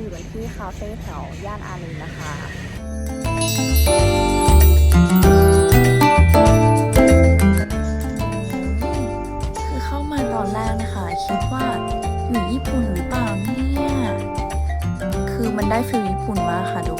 อยู่กันที่คาเฟ่แถวย่านอารีนะคะคือเข้ามาตอนแรกนะคะ คิดว่าอยู่ญี่ปุ่นหรือเปล่าเนี่ย คือมันได้ฟิลญี่ปุ่นมากค่ะทุ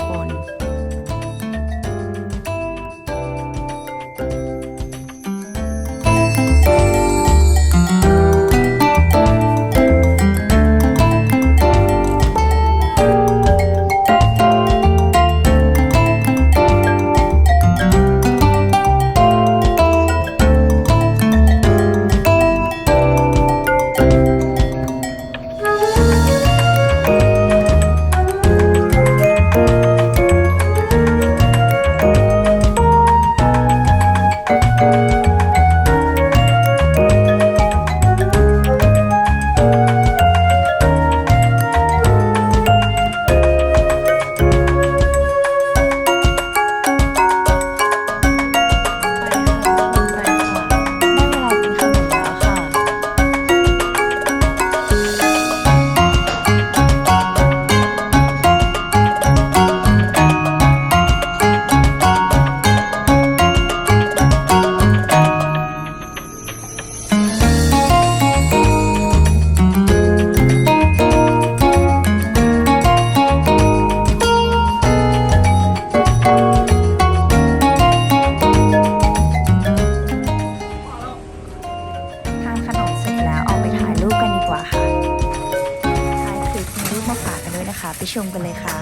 ไปชมกันเลยค่ะ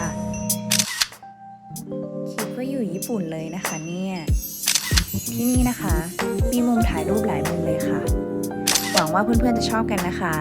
คิดว่าอยู่ญี่ปุ่นเลยนะคะเนี่ย ที่นี่นะคะ มีมุมถ่ายรูปหลายมุมเลยค่ะ หวังว่าเพื่อนๆจะชอบกันนะคะ